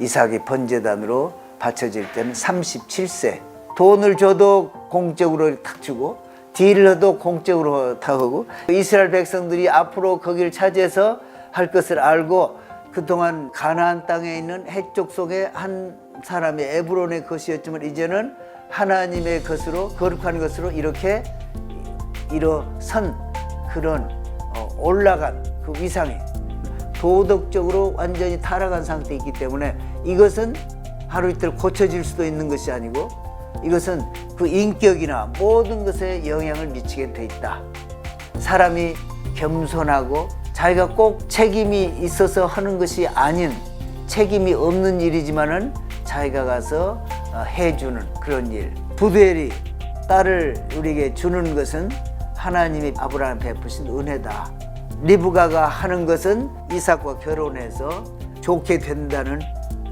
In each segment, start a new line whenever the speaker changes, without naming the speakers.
이삭의 번제단으로 바쳐질 때는 37세. 돈을 줘도 공적으로 탁 주고 딜을 해도 공적으로 다 하고 이스라엘 백성들이 앞으로 거기를 차지해서 할 것을 알고 그동안 가나안 땅에 있는 해쪽 속에 한 사람의 에브론의 것이었지만 이제는 하나님의 것으로 거룩한 것으로 이렇게 일어선 그런 어, 올라간 그 위상이 도덕적으로 완전히 타락한 상태에 있기 때문에 이것은 하루 이틀 고쳐질 수도 있는 것이 아니고 이것은 그 인격이나 모든 것에 영향을 미치게 돼 있다. 사람이 겸손하고 자기가 꼭 책임이 있어서 하는 것이 아닌 책임이 없는 일이지만은 자기가 가서 어, 해주는 그런 일. 부두엘이 딸을 우리에게 주는 것은 하나님이 아브라함 베푸신 은혜다. 리브가가 하는 것은 이삭과 결혼해서 좋게 된다는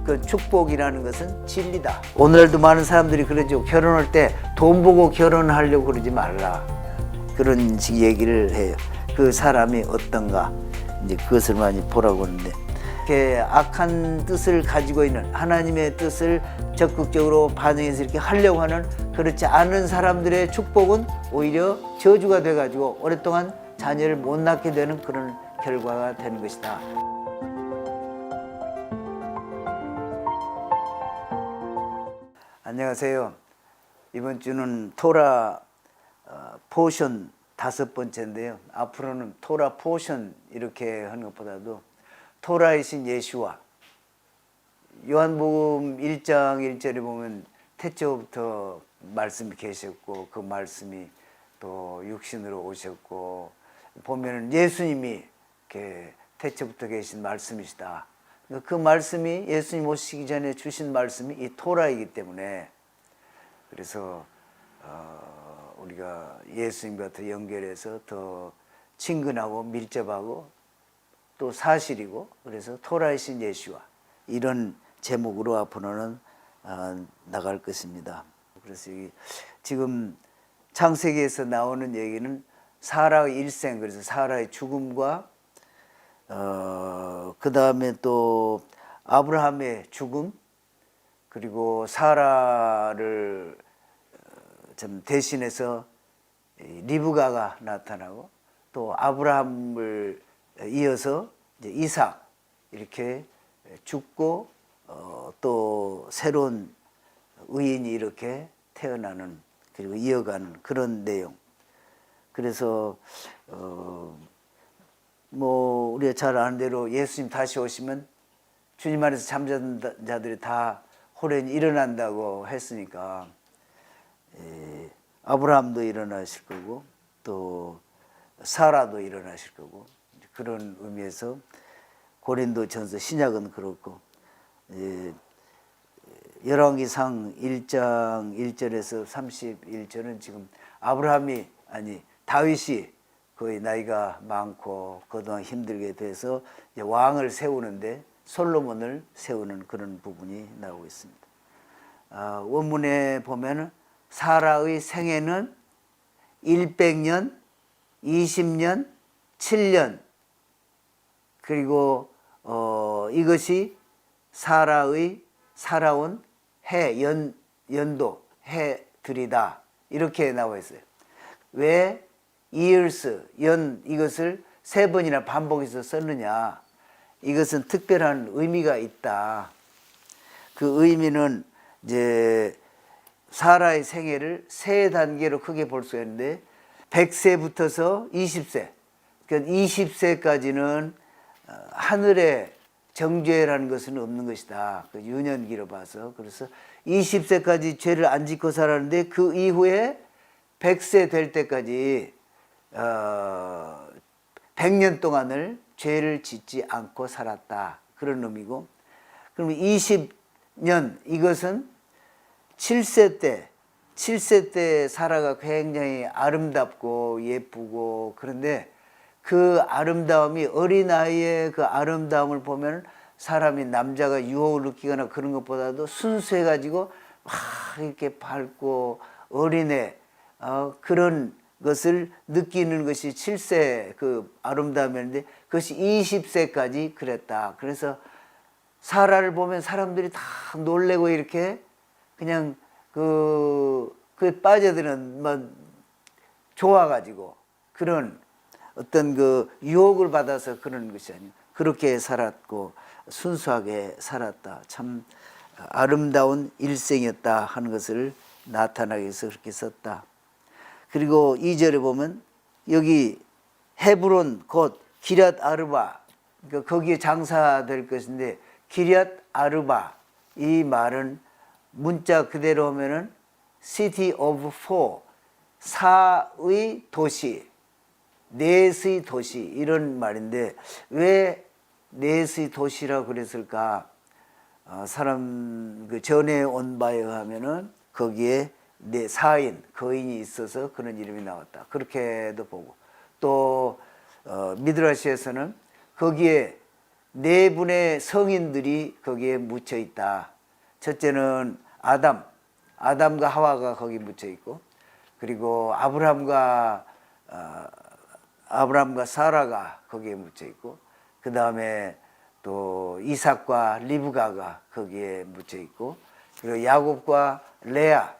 그 축복이라는 것은 진리다. 오늘도 많은 사람들이 그러죠. 결혼할 때 돈 보고 결혼하려고 그러지 말라. 그런 식 얘기를 해요. 그 사람이 어떤가 이제 그것을 많이 보라고 하는데 이렇게 악한 뜻을 가지고 있는 하나님의 뜻을 적극적으로 반영해서 이렇게 하려고 하는 그렇지 않은 사람들의 축복은 오히려 저주가 돼가지고 오랫동안 자녀를 못 낳게 되는 그런 결과가 되는 것이다. 안녕하세요. 이번 주는 토라 어, 포션 다섯 번째인데요. 앞으로는 토라 포션 이렇게 하는 것보다도 토라이신 예수와 요한복음 1장 1절에 보면 태초부터 말씀이 계셨고 그 말씀이 또 육신으로 오셨고 보면은 예수님이 이렇게 태초부터 계신 말씀이시다. 그 말씀이 예수님 오시기 전에 주신 말씀이 이 토라이기 때문에 그래서 어, 우리가 예수님과 더 연결해서 더 친근하고 밀접하고 또 사실이고 그래서 토라이신 예수와 이런 제목으로 앞으로는 어, 나갈 것입니다. 그래서 이 지금 창세기에서 나오는 얘기는 사라의 일생 그래서 사라의 죽음과 어, 그 다음에 또 아브라함의 죽음 그리고 사라를 어, 좀 대신해서 이 리브가가 나타나고 또 아브라함을 이어서 이삭 이렇게 죽고 어, 또 새로운 의인이 이렇게 태어나는 그리고 이어가는 그런 내용. 그래서 어, 뭐 우리가 잘 아는 대로 예수님 다시 오시면 주님 안에서 잠자는 자들이 다 호련히 일어난다고 했으니까 에, 아브라함도 일어나실 거고 또 사라도 일어나실 거고 그런 의미에서 고린도 전서 신약은 그렇고 에, 열왕기상 1장 1절에서 31절은 지금 아브라함이 아니 다윗이 거의 나이가 많고 그동안 힘들게 돼서 왕을 세우는데 솔로몬을 세우는 그런 부분이 나오고 있습니다. 아, 원문에 보면은 사라의 생애는 100년, 20년, 7년 그리고 어, 이것이 사라의 살아온 해, 연, 연도, 해들이다. 이렇게 나와 있어요. 왜 years, 연, 이것을 세 번이나 반복해서 썼느냐. 이것은 특별한 의미가 있다. 그 의미는 이제 사라의 생애를 세 단계로 크게 볼 수 있는데 100세부터서 20세, 그러니까 20세까지는 어, 하늘에 정죄라는 것은 없는 것이다. 그 유년기로 봐서. 그래서 20세까지 죄를 안 짓고 살았는데 그 이후에 100세 될 때까지 어, 100년 동안을 죄를 짓지 않고 살았다. 그런 의미고. 그러면 20년 이것은 7세 때 7세 때 사라가 굉장히 아름답고 예쁘고 그런데 그 아름다움이 어린아이의 그 아름다움을 보면 사람이 남자가 유혹을 느끼거나 그런 것보다도 순수해가지고 막 이렇게 밝고 어린애 어, 그런 것을 느끼는 것이 7세 그 아름다움이었는데 그것이 20세까지 그랬다. 그래서 사라를 보면 사람들이 다 놀래고 이렇게 그냥 그, 그 빠져드는 뭐 좋아가지고 그런 어떤 그 유혹을 받아서 그런 것이 아니고 그렇게 살았고 순수하게 살았다. 참 아름다운 일생이었다 하는 것을 나타나기 위해서 그렇게 썼다. 그리고 이절에 보면 여기 헤브론 곧 기랏 아르바 그러니까 거기에 장사될 것인데 기랏 아르바 이 말은 문자 그대로 하면은 city of four 사의 도시 넷의 도시 이런 말인데 왜 넷의 도시라 그랬을까? 어, 사람 그 전에 온 바에 의하면은 거기에 네 사인 거인이 있어서 그런 이름이 나왔다. 그렇게도 보고 또 어, 미드라시에서는 거기에 네 분의 성인들이 거기에 묻혀 있다. 첫째는 아담, 아담과 하와가 거기 묻혀 있고 그리고 아브라함과 어, 아브라함과 사라가 거기에 묻혀 있고 그 다음에 또 이삭과 리브가가 거기에 묻혀 있고 그리고 야곱과 레아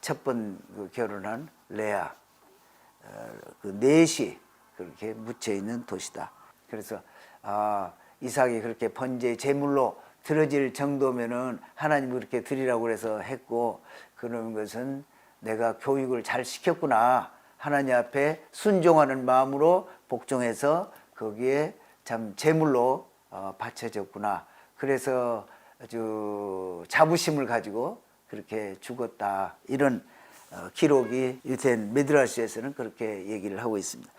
첫번그 결혼한 레아 어, 그 넷이 그렇게 묻혀 있는 도시다. 그래서 아 이삭이 그렇게 번제 제물로 들어질 정도면은 하나님 그렇게 드리라고 그래서 했고 그런 것은 내가 교육을 잘 시켰구나. 하나님 앞에 순종하는 마음으로 복종해서 거기에 참 제물로 어, 바쳐졌구나. 그래서 아주 자부심을 가지고 그렇게 죽었다. 이런 어, 기록이 유텐 메드라시에서는 그렇게 얘기를 하고 있습니다.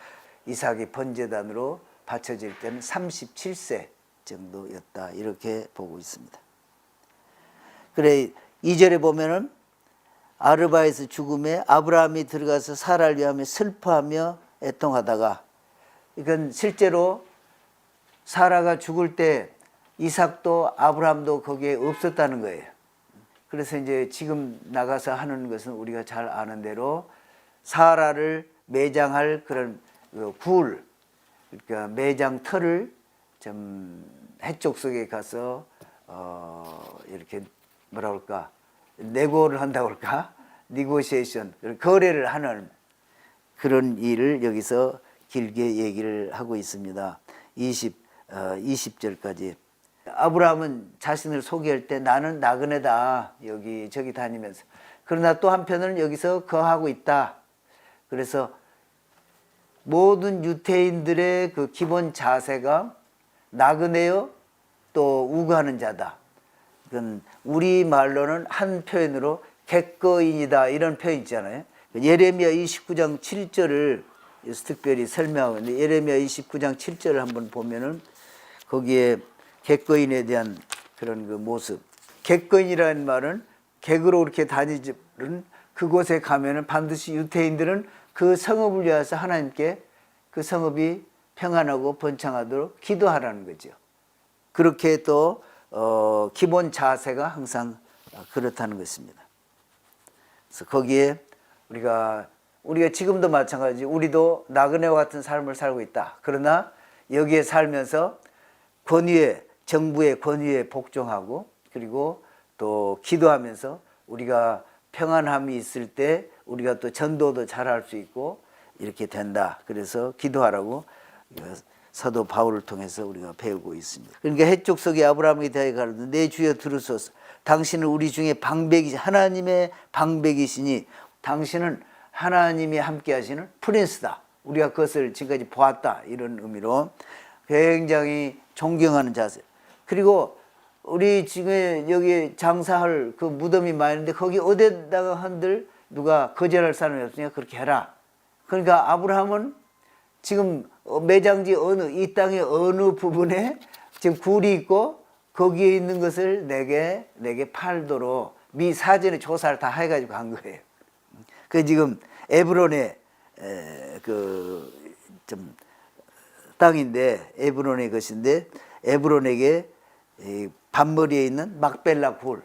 이삭이 번제단으로 바쳐질 때는 37세 정도였다. 이렇게 보고 있습니다. 그래 이절에 보면은 아르바에서 죽음에 아브라함이 들어가서 사라를 위하며 슬퍼하며 애통하다가 이건 실제로 사라가 죽을 때 이삭도 아브라함도 거기에 없었다는 거예요. 그래서 이제 지금 나가서 하는 것은 우리가 잘 아는 대로 사라를 매장할 그런 그 굴, 그러니까 매장 털을 좀 해쪽 속에 가서 어 이렇게 뭐라 그럴까? 내고를 한다고 할까? 니고시에이션 거래를 하는 그런 일을 여기서 길게 얘기를 하고 있습니다. 20 어, 20절까지 아브라함은 자신을 소개할 때 나는 나그네다 여기 저기 다니면서 그러나 또 한편은 여기서 거하고 있다. 그래서 모든 유태인들의 그 기본 자세가 나그네요 또 우고하는 자다. 그건 우리 말로는 한 표현으로 객거인이다 이런 표현 있잖아요. 예레미야 29장 7절을 여기서 특별히 설명하고 있는데 예레미야 29장 7절을 한번 보면은 거기에 객거인에 대한 그런 그 모습. 객거인이라는 말은 객으로 이렇게 다니는 그곳에 가면은 반드시 유태인들은 그 성읍을 위해서 하나님께 그 성읍이 평안하고 번창하도록 기도하라는 거죠. 그렇게 또 어, 기본 자세가 항상 그렇다는 것입니다. 그래서 거기에 우리가 우리가 지금도 마찬가지 우리도 나그네와 같은 삶을 살고 있다. 그러나 여기에 살면서 권위에 정부의 권위에 복종하고 그리고 또 기도하면서 우리가 평안함이 있을 때 우리가 또 전도도 잘할 수 있고 이렇게 된다. 그래서 기도하라고 사도 바울을 통해서 우리가 배우고 있습니다. 그러니까 해쪽 속에 아브라함에게 대하여 가로되 내 주여 들으소서. 당신은 우리 중에 방백이 하나님의 방백이시니 당신은 하나님이 함께 하시는 프린스다. 우리가 그것을 지금까지 보았다. 이런 의미로 굉장히 존경하는 자세. 그리고 우리 지금 여기 장사할 그 무덤이 많은데 거기 어디다가 한들 누가 거절할 사람이 없으니까 그렇게 해라. 그러니까 아브라함은 지금 매장지 어느 이 땅의 어느 부분에 지금 굴이 있고 거기에 있는 것을 내게 내게 팔도록 미 사전에 조사를 다 해가지고 한 거예요. 그 지금 에브론의 그 좀 땅인데 에브론의 것인데 에브론에게 이 반머리에 있는 막벨라 굴,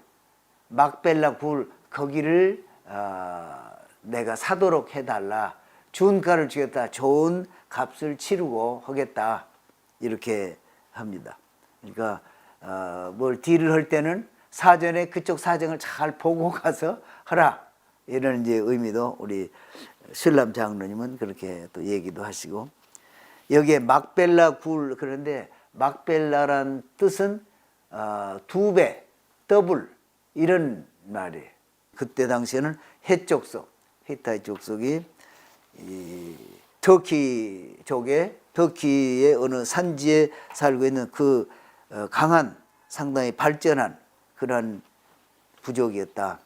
막벨라 굴 거기를 어, 내가 사도록 해달라. 준가를 주겠다. 좋은 값을 치르고 하겠다. 이렇게 합니다. 그러니까 어, 뭘 딜을 할 때는 사전에 그쪽 사정을 잘 보고 가서 하라 이런 이제 의미도 우리 신람 장로님은 그렇게 또 얘기도 하시고 여기에 막벨라 굴 그런데 막벨라란 뜻은 어, 두 배, 더블 이런 말이에요. 그때 당시에는 해 족속, 히타이 족속이 이 터키 쪽에 터키의 어느 산지에 살고 있는 그 어, 강한 상당히 발전한 그런 부족이었다.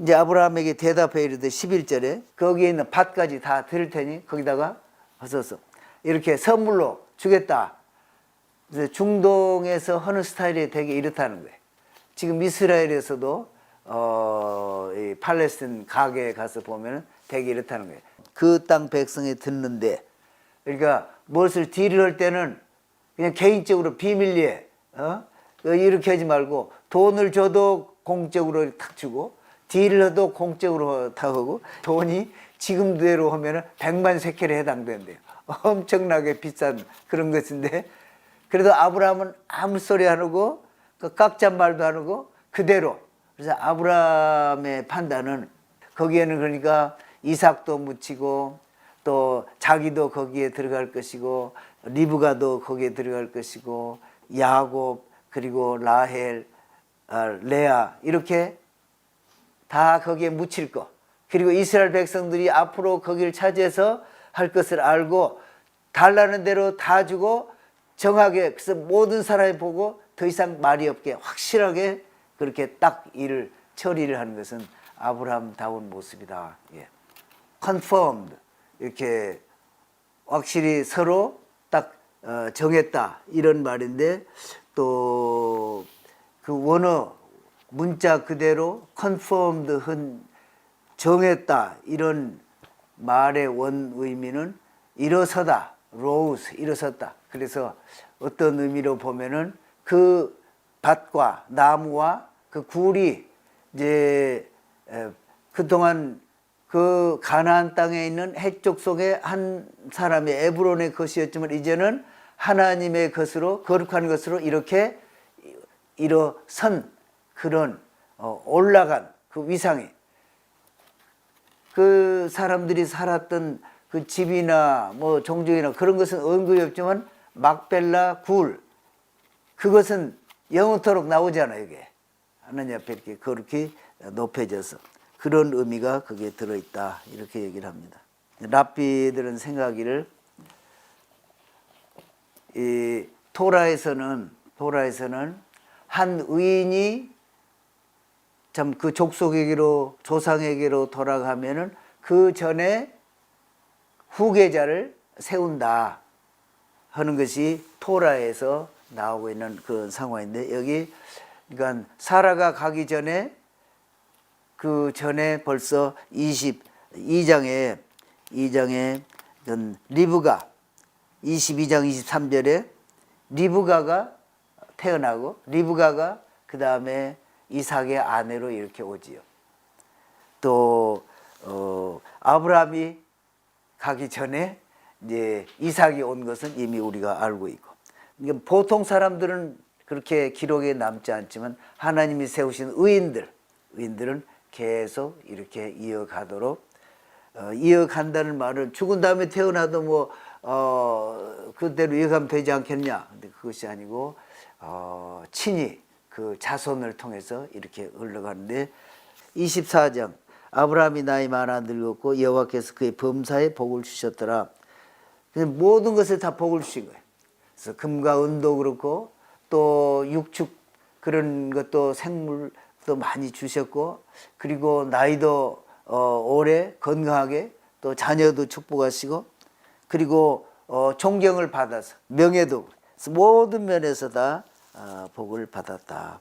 이제 아브라함에게 대답해 이르되 11절에 거기에 있는 밭까지 다 드릴 테니 거기다가 하소서 이렇게 선물로 주겠다. 그래서 중동에서 하는 스타일이 되게 이렇다는 거예요. 지금 이스라엘에서도 어, 이 팔레스틴 가게에 가서 보면 되게 이렇다는 거예요. 그 땅 백성에 듣는데 그러니까 무엇을 딜을 할 때는 그냥 개인적으로 비밀리에 어? 이렇게 하지 말고 돈을 줘도 공적으로 탁 주고 딜을 해도 공적으로 다 하고 돈이 지금대로 하면은 100만 세켈에 해당된대요. 엄청나게 비싼 그런 것인데 그래도 아브라함은 아무 소리 안 하고 그 깍잡 말도 안 하고 그대로 그래서 아브라함의 판단은 거기에는 그러니까 이삭도 묻히고 또 자기도 거기에 들어갈 것이고 리브가도 거기에 들어갈 것이고 야곱 그리고 라헬 아, 레아 이렇게 다 거기에 묻힐 거. 그리고 이스라엘 백성들이 앞으로 거기를 차지해서 할 것을 알고 달라는 대로 다 주고 정하게 그래서 모든 사람이 보고 더 이상 말이 없게 확실하게 그렇게 딱 일을 처리를 하는 것은 아브라함다운 모습이다. 예. confirmed 이렇게 확실히 서로 딱 어, 정했다 이런 말인데 또 그 원어 문자 그대로 confirmed 한 정했다 이런 말의 원 의미는 일어서다 rose 일어섰다. 그래서 어떤 의미로 보면은 그 밭과 나무와 그 굴이 이제 에, 그동안 그 가나안 땅에 있는 해쪽 속에 한 사람의 에브론의 것이었지만 이제는 하나님의 것으로 거룩한 것으로 이렇게 일어선 그런 어, 올라간 그 위상이 그 사람들이 살았던 그 집이나 뭐 종족이나 그런 것은 언급이 없지만 막벨라 굴 그것은 영원토록 나오잖아요 이게 하나님 앞에 이렇게 거룩히 높여져서 그런 의미가 거기에 들어있다 이렇게 얘기를 합니다. 랍비들은 생각하기를 이 토라에서는 토라에서는 한 의인이 참 그 족속에게로 조상에게로 돌아가면은 그 전에 후계자를 세운다 하는 것이 토라에서 나오고 있는 그런 상황인데 여기 그러니까 사라가 가기 전에 그 전에 벌써 22장에 2장에 리브가 22장 23절에 리브가가 태어나고 리브가가 그 다음에 이삭의 아내로 이렇게 오지요. 또 어, 아브라함이 가기 전에 이제 이삭이 온 것은 이미 우리가 알고 있고. 그러니까 보통 사람들은 그렇게 기록에 남지 않지만 하나님이 세우신 의인들 의인들은 계속 이렇게 이어가도록 어, 이어간다는 말은 죽은 다음에 태어나도 뭐 어, 그대로 이어가면 되지 않겠냐. 근데 그것이 아니고 어, 친히 그 자손을 통해서 이렇게 흘러가는데 24장 아브라함이 나이 많아 늙었고 여호와께서 그의 범사에 복을 주셨더라. 모든 것을 다 복을 주신 거예요. 그래서 금과 은도 그렇고 또 육축 그런 것도 생물도 많이 주셨고 그리고 나이도 어, 오래 건강하게 또 자녀도 축복하시고 그리고 어, 존경을 받아서 명예도 모든 면에서 다 어, 복을 받았다.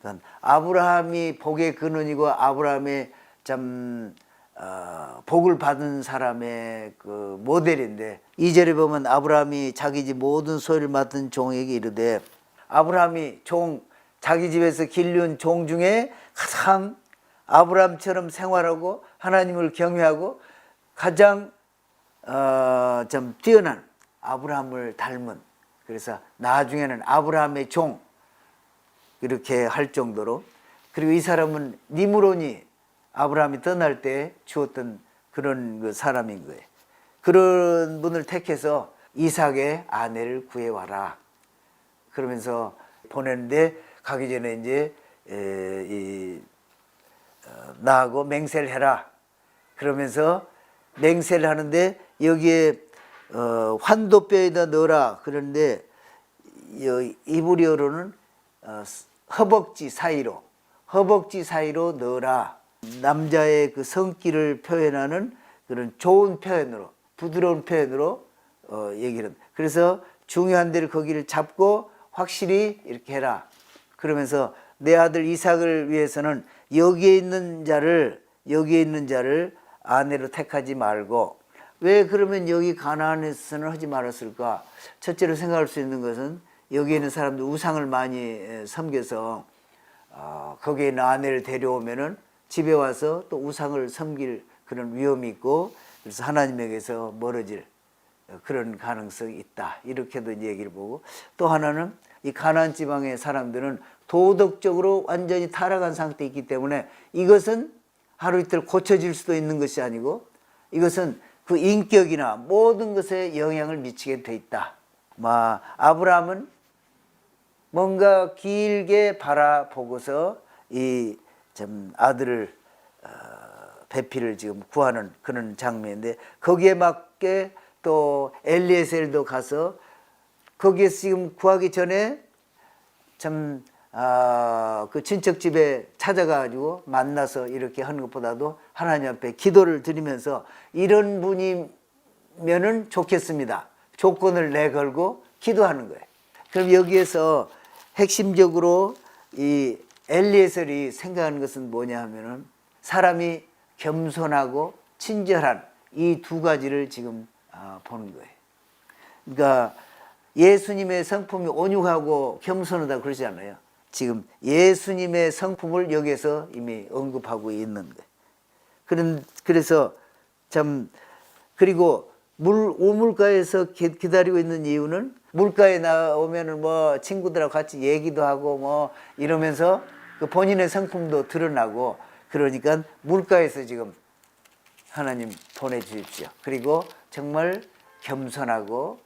그러니까 아브라함이 복의 근원이고 아브라함의 참 어, 복을 받은 사람의 그 모델인데 이 절에 보면 아브라함이 자기 집 모든 소유를 맡은 종에게 이르되 아브라함이 종 자기 집에서 길륜 종 중에 가장 아브라함처럼 생활하고 하나님을 경외하고 가장 어, 좀 뛰어난 아브라함을 닮은 그 그래서 나중에는 아브라함의 종 이렇게 할 정도로. 그리고 이 사람은 니무론이 아브라함이 떠날 때 주었던 그런 그 사람인 거예요. 그런 분을 택해서 이삭의 아내를 구해와라. 그러면서 보냈는데 가기 전에 이제 에, 이 어, 나하고 맹세를 해라. 그러면서 맹세를 하는데 여기에 어, 환도뼈에다 넣어라. 그런데 여- 이브리어로는 어, 허벅지 사이로 허벅지 사이로 넣어라. 남자의 그 성기를 표현하는 그런 좋은 표현으로 부드러운 표현으로 어, 얘기를 합니다. 그래서 중요한 데를 거기를 잡고 확실히 이렇게 해라. 그러면서 내 아들 이삭을 위해서는 여기에 있는 자를 여기에 있는 자를 아내로 택하지 말고 왜 그러면 여기 가나안에서는 하지 말았을까? 첫째로 생각할 수 있는 것은 여기 있는 사람들 우상을 많이 에, 섬겨서 어, 거기에 아내를 데려오면은 집에 와서 또 우상을 섬길 그런 위험이 있고 그래서 하나님에게서 멀어질 어, 그런 가능성이 있다. 이렇게도 얘기를 보고 또 하나는 이 가나안 지방의 사람들은 도덕적으로 완전히 타락한 상태에 있기 때문에 이것은 하루 이틀 고쳐질 수도 있는 것이 아니고 이것은 그 인격이나 모든 것에 영향을 미치게 돼 있다. 마 아브라함은 뭔가 길게 바라보고서 이 참 아들을 어, 배필을 지금 구하는 그런 장면인데 거기에 맞게 또 엘리에셀도 가서 거기에서 지금 구하기 전에 참, 아, 그 친척 집에 찾아가지고 만나서 이렇게 하는 것보다도 하나님 앞에 기도를 드리면서 이런 분이면은 좋겠습니다. 조건을 내걸고 기도하는 거예요. 그럼 여기에서 핵심적으로 이 엘리에셀이 생각하는 것은 뭐냐 하면은 사람이 겸손하고 친절한 이 두 가지를 지금 아, 보는 거예요. 그러니까 예수님의 성품이 온유하고 겸손하다 그러지 않아요. 지금 예수님의 성품을 여기서 이미 언급하고 있는 거예요. 그런 그래서 참 그리고 물 우물가에서 기, 기다리고 있는 이유는 물가에 나오면은 뭐 친구들하고 같이 얘기도 하고 뭐 이러면서 그 본인의 성품도 드러나고 그러니까 물가에서 지금 하나님 보내주십시오. 그리고 정말 겸손하고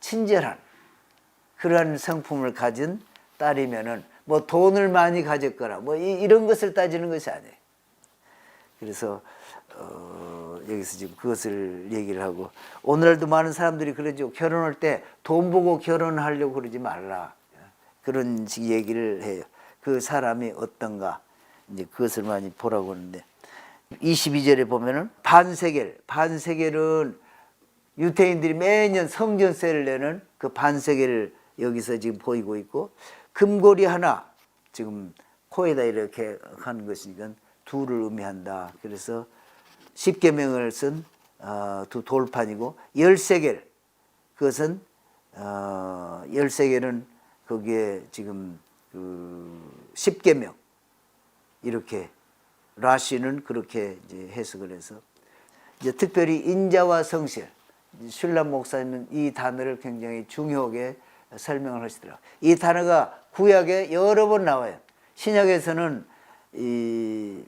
친절한 그러한 성품을 가진 딸이면은 뭐 돈을 많이 가졌거나 뭐 이, 이런 것을 따지는 것이 아니에요. 그래서 어, 여기서 지금 그것을 얘기를 하고 오늘날도 많은 사람들이 그러죠. 결혼할 때 돈 보고 결혼하려고 그러지 말라. 그런 식 얘기를 해요. 그 사람이 어떤가. 이제 그것을 많이 보라고 하는데. 22절에 보면은 반세겔 반세겔은 유태인들이 매년 성전세를 내는 그 반세겔을 여기서 지금 보이고 있고 금고리 하나 지금 코에다 이렇게 하는 것이니까 둘을 의미한다. 그래서 십계명을 쓴 어, 두 돌판이고 열세겔. 그것은 어, 열세겔은 거기에 지금 그 십계명 이렇게 라시는 그렇게 이제 해석을 해서 이제 특별히 인자와 성실 신람 목사님은 이 단어를 굉장히 중요하게 설명을 하시더라고요. 이 단어가 구약에 여러 번 나와요. 신약에서는 이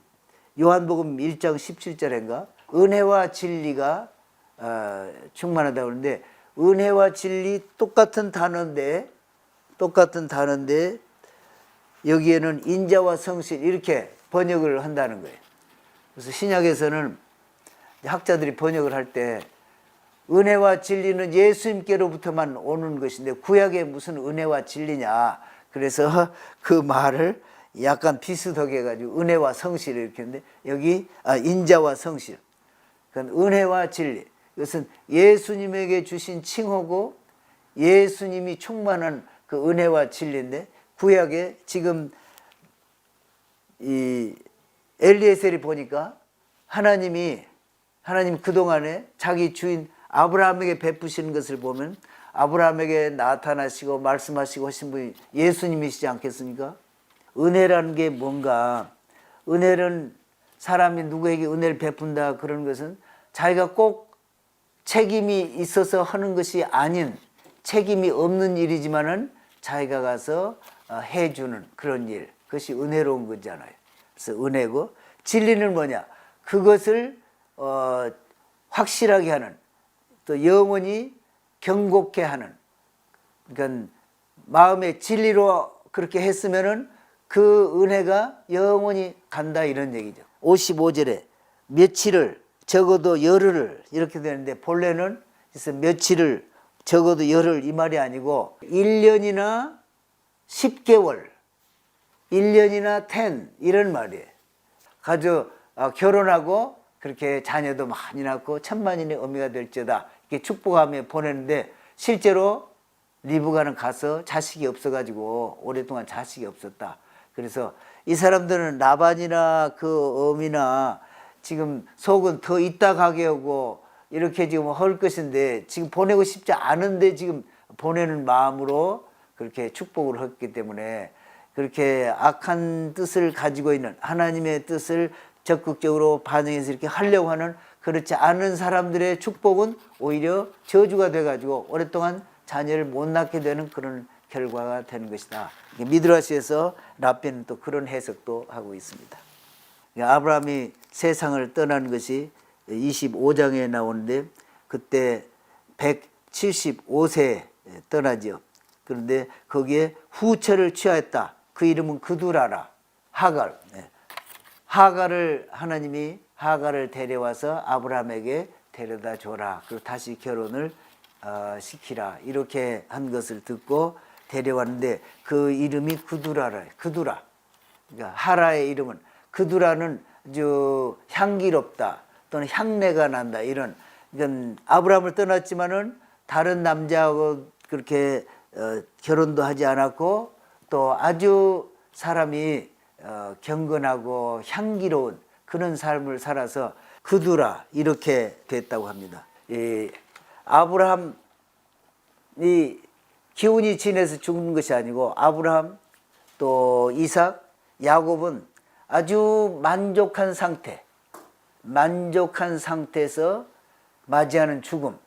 요한복음 1장 17절인가 은혜와 진리가 어, 충만하다고 하는데 은혜와 진리 똑같은 단어인데 똑같은 단어인데 여기에는 인자와 성실 이렇게 번역을 한다는 거예요. 그래서 신약에서는 학자들이 번역을 할 때 은혜와 진리는 예수님께로부터만 오는 것인데 구약에 무슨 은혜와 진리냐. 그래서 그 말을 약간 비슷하게 해가지고 은혜와 성실 이렇게 했는데 여기 아, 인자와 성실. 그건 은혜와 진리. 이것은 예수님에게 주신 칭호고 예수님이 충만한 그 은혜와 진리인데 구약에 지금 이 엘리에셀이 보니까 하나님이 하나님 그동안에 자기 주인 아브라함에게 베푸시는 것을 보면 아브라함에게 나타나시고 말씀하시고 하신 분이 예수님이시지 않겠습니까? 은혜라는 게 뭔가 은혜는 사람이 누구에게 은혜를 베푼다 그런 것은 자기가 꼭 책임이 있어서 하는 것이 아닌 책임이 없는 일이지만은 자기가 가서 어, 해주는 그런 일 그것이 은혜로운 거잖아요. 그래서 은혜고 진리는 뭐냐? 그것을 어, 확실하게 하는 또 영원히 경고케 하는 그러니까 마음의 진리로 그렇게 했으면은 그 은혜가 영원히 간다 이런 얘기죠. 55절에 며칠을 적어도 열흘을 이렇게 되는데 본래는 그래서 며칠을 적어도 열흘 이 말이 아니고 1년이나 10개월 1년이나 10 이런 말이에요. 가져 어, 결혼하고 그렇게 자녀도 많이 낳고 천만인의 어미가 될지어다 이렇게 축복하며 보내는데 실제로 리브가는 가서 자식이 없어가지고 오랫동안 자식이 없었다. 그래서 이 사람들은 라반이나 그 어미나 지금 속은 더 있다 가게 하고 이렇게 지금 할 것인데 지금 보내고 싶지 않은데 지금 보내는 마음으로 그렇게 축복을 했기 때문에 그렇게 악한 뜻을 가지고 있는 하나님의 뜻을 적극적으로 반영해서 이렇게 하려고 하는 그렇지 않은 사람들의 축복은 오히려 저주가 돼가지고 오랫동안 자녀를 못 낳게 되는 그런 결과가 되는 것이다. 미드라시에서 라비는 또 그런 해석도 하고 있습니다. 그러니까 아브라함이 세상을 떠난 것이 25장에 나오는데 그때 175세에 떠나지요. 그런데 거기에 후처를 취하였다. 그 이름은 그두라라. 하갈. 네. 하갈을 하나님이 하갈을 데려와서 아브라함에게 데려다 줘라. 그리고 다시 결혼을 어, 시키라. 이렇게 한 것을 듣고 데려왔는데 그 이름이 그두라라. 그두라. 그러니까 하라의 이름은 그두라는 아주 향기롭다 또는 향내가 난다 이런 이건 아브라함을 떠났지만은 다른 남자하고 그렇게 어, 결혼도 하지 않았고 또 아주 사람이 어, 경건하고 향기로운 그런 삶을 살아서 그두라 이렇게 됐다고 합니다. 이 아브라함이 기운이 지내서 죽는 것이 아니고 아브라함 또 이삭 야곱은 아주 만족한 상태 만족한 상태에서 맞이하는 죽음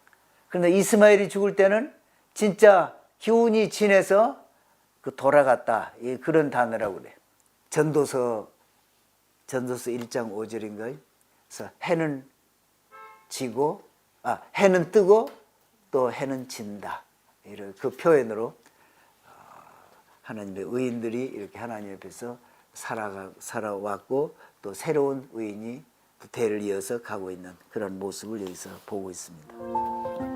그런데 이스마엘이 죽을 때는 진짜 기운이 지내서 그 돌아갔다 이 그런 단어라고 그래 전도서 전도서 1장 5절인가요? 그래서 해는 지고 아 해는 뜨고 또 해는 진다 이런 그 표현으로 어, 하나님의 의인들이 이렇게 하나님 앞에서 살아가 살아왔고 또 새로운 의인이 대를 이어서 가고 있는 그런 모습을 여기서 보고 있습니다.